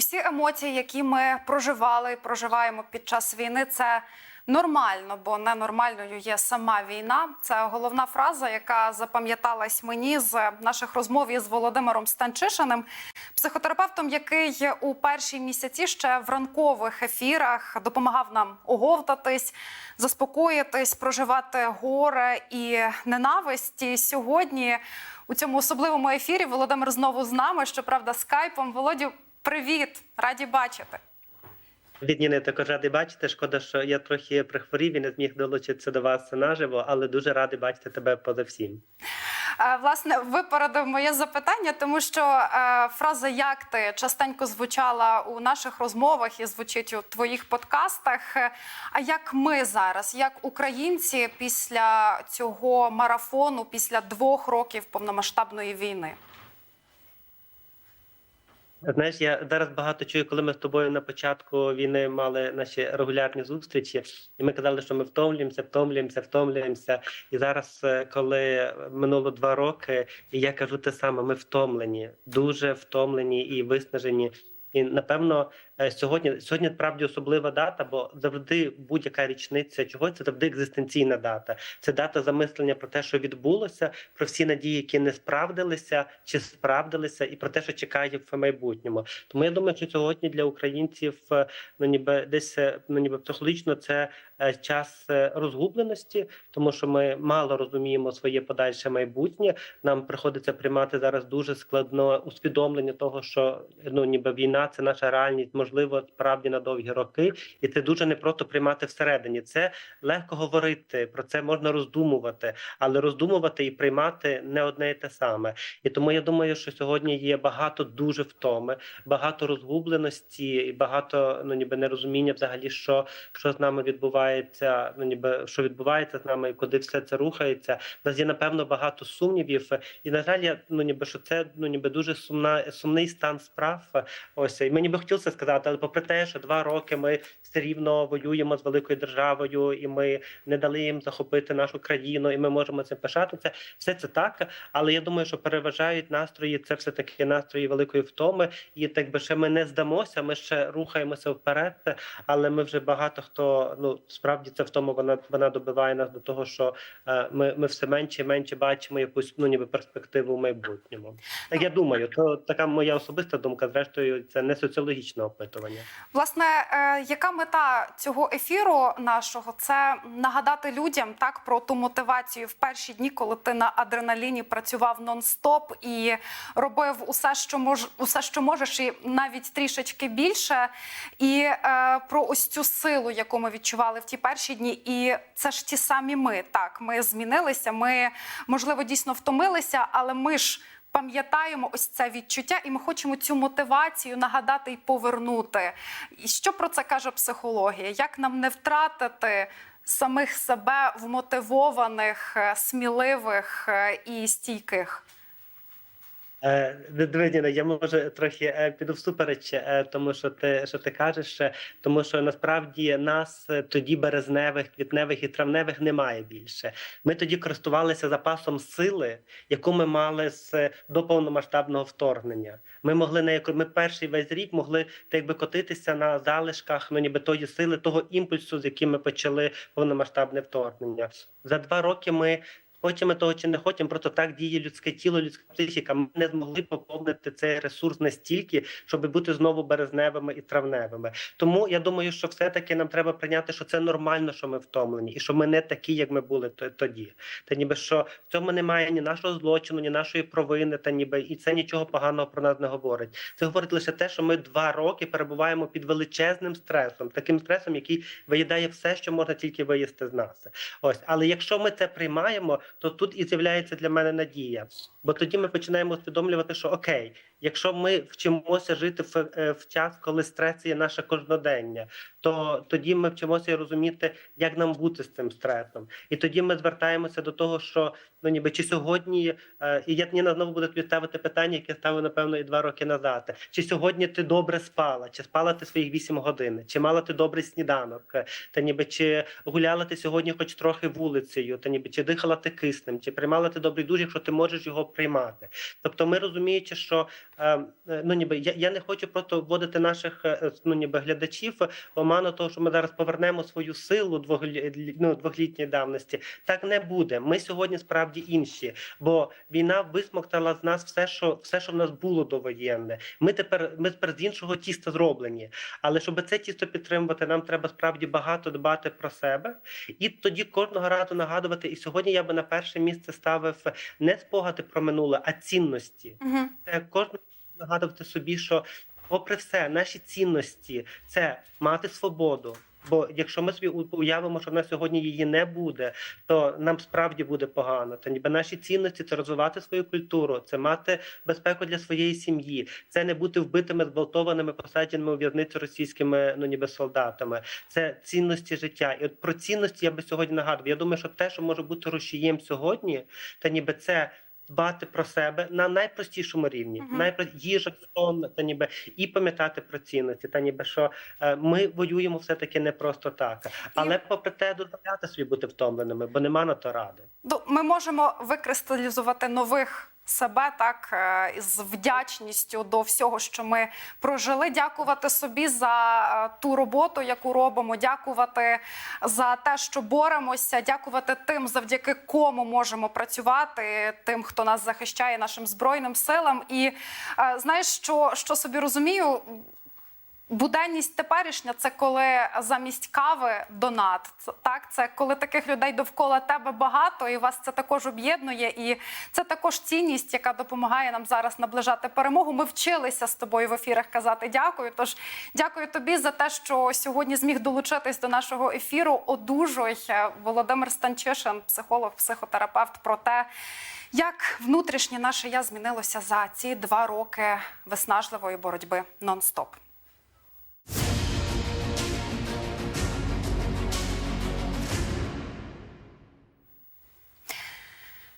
усі емоції, які ми проживали і проживаємо під час війни, це нормально, бо ненормальною є сама війна. Це головна фраза, яка запам'яталась мені з наших розмов із Володимиром Станчишиним, психотерапевтом, який у перші місяці ще в ранкових ефірах допомагав нам оговтатись, заспокоїтись, проживати горе і ненависть. І сьогодні у цьому особливому ефірі Володимир знову з нами. Щоправда, скайпом. Володю, привіт, раді бачити. Від Ніни також радий бачити. Шкода, що я трохи прихворів і не зміг долучитися до вас наживо, але дуже радий бачити тебе поза всім. Е, Власне, випередив моє запитання, тому що е, фраза як ти частенько звучала у наших розмовах і звучить у твоїх подкастах. А як ми зараз, як українці, після цього марафону, після двох років повномасштабної війни? Знаєш, я зараз багато чую, коли ми з тобою на початку війни мали наші регулярні зустрічі, і ми казали, що ми втомлюємося, втомлюємося, втомлюємося. І зараз, е, коли минуло два роки, я кажу те саме: ми втомлені, дуже втомлені і виснажені. І напевно сьогодні сьогодні справді особлива дата, бо завжди будь-яка річниця чогось це завжди екзистенційна дата. Це дата замислення про те, що відбулося, про всі надії, які не справдилися чи справдилися, і про те, що чекає в майбутньому. Тому я думаю, що сьогодні для українців е, ну ніби десь е, ну ніби психологічно це е, час е, розгубленості, тому що ми мало розуміємо своє подальше майбутнє. Нам приходиться приймати зараз дуже складно усвідомлення того, що ну ніби війна це наша реальність, можливо, справді на довгі роки, і це дуже непросто приймати всередині. Це легко говорити про це можна роздумувати, але роздумувати і приймати не одне і те саме. І тому я думаю, що сьогодні є багато дуже втоми, багато розгубленості і багато ну ніби нерозуміння взагалі, що, що з нами відбувається. Ну ніби що відбувається з нами, і куди все це рухається. У нас є напевно багато сумнівів. І на жаль, я ну ніби що це ну ніби дуже сумна сумний стан справ. Ось і мені би хотілося сказати, але попри те, що два роки ми все рівно воюємо з великою державою, і ми не дали їм захопити нашу країну, і ми можемо цим пишатися. Все це так, але я думаю, що переважають настрої. Це все таки настрої великої втоми, і так би ще ми не здамося. Ми ще рухаємося вперед, але ми вже багато хто ну справді це втома. Вона вона добиває нас до того, що е, ми, ми все менше і менше бачимо якусь ну ніби перспективу в майбутньому. Так я думаю, то така моя особиста думка. Зрештою, це не соціологічне опитування. Власне, е, яка мета цього ефіру нашого це нагадати людям так про ту мотивацію в перші дні, коли ти на адреналіні працював нон-стоп і робив усе, що мож, усе, що можеш, і навіть трішечки більше. І е, про ось цю силу, яку ми відчували в ті перші дні. І це ж ті самі ми. Так, ми змінилися. Ми можливо дійсно втомилися, але ми ж. Пам'ятаємо ось це відчуття, і ми хочемо цю мотивацію нагадати і повернути. І що про це каже психологія? Як нам не втратити самих себе вмотивованих, е, сміливих е, і стійких? Е, я може трохи е, піду всупереч, е, тому що ти що ти кажеш, тому що насправді нас тоді березневих, квітневих і травневих немає більше. Ми тоді користувалися запасом сили, яку ми мали з до повномасштабного вторгнення. Ми могли на ми перший весь рік могли так якби котитися на залишках, ну ніби тої сили, того імпульсу, з яким ми почали повномасштабне вторгнення. За два роки ми. Хочемо того чи не хочемо, просто так діє людське тіло, людська психіка. Ми не змогли поповнити цей ресурс настільки, щоб бути знову березневими і травневими. Тому я думаю, що все-таки нам треба прийняти, що це нормально, що ми втомлені, і що ми не такі, як ми були тоді. Та ніби що в цьому немає ні нашого злочину, ні нашої провини, та ніби і це нічого поганого про нас не говорить. Це говорить лише те, що ми два роки перебуваємо під величезним стресом, таким стресом, який виїдає все, що можна тільки виїсти з нас. Ось, але якщо ми це приймаємо, то тут і з'являється для мене надія. Бо тоді ми починаємо усвідомлювати, що окей, якщо ми вчимося жити в, е, в час, коли стрес є наше кожнодення, то тоді ми вчимося розуміти, як нам бути з цим стресом. І тоді ми звертаємося до того, що ну ніби чи сьогодні, е, і я Ніна знову буду тобі ставити питання, яке ставив, напевно, і два роки назад. Чи сьогодні ти добре спала, чи спала ти своїх 8 годин, чи мала ти добрий сніданок, та ніби чи гуляла ти сьогодні хоч трохи вулицею, та ніби чи дихала ти киснем, чи приймала ти добрий душ, якщо ти можеш його приймати. Тобто ми розуміючи, що ну ніби я, я не хочу просто вводити наших е, ну ніби глядачів в оману того, що ми зараз повернемо свою силу двоглі, ну, двохлітньої давності. Так не буде. Ми сьогодні справді інші, бо війна висмоктала з нас все, що все, що в нас було довоєнне. Ми тепер ми тепер з іншого тіста зроблені. Але щоб це тісто підтримувати, нам треба справді багато дбати про себе, і тоді кожного разу нагадувати. І сьогодні я би на перше місце ставив не спогади про минуле, а цінності. Це кожен нагадувати собі, що, попри все, наші цінності це мати свободу. Бо якщо ми собі уявимо, що в нас сьогодні її не буде, то нам справді буде погано. Та ніби наші цінності це розвивати свою культуру, це мати безпеку для своєї сім'ї, це не бути вбитими, зґвалтованими, посадженими у в'язницю російськими ну ніби солдатами. Це цінності життя. І от про цінності я би сьогодні нагадував. Я думаю, що те, що може бути рушієм сьогодні, та ніби це. Дбати про себе на найпростішому рівні, Мгм. найпро... їжа, сон, та ніби і пам'ятати про цінності, та ніби що е, ми воюємо все таки не просто так, але попри те дозволяти собі бути втомленими, бо нема на то ради. Ну, Ми можемо викристалізувати нових себе так з вдячністю до всього, що ми прожили. Дякувати собі за е, ту роботу, яку робимо. Дякувати за те, що боремося. Дякувати тим, завдяки кому можемо працювати, тим, хто нас захищає, нашим збройним силам. І е, знаєш, що, що собі розумію. Буденність теперішня це коли замість кави донат. Так, це коли таких людей довкола тебе багато, і вас це також об'єднує. І це також цінність, яка допомагає нам зараз наближати перемогу. Ми вчилися з тобою в ефірах казати дякую. Тож дякую тобі за те, що сьогодні зміг долучитись до нашого ефіру. Одужуй Володимир Станчишин, психолог, психотерапевт, про те. Як внутрішнє наше я змінилося за ці два роки виснажливої боротьби нон-стоп?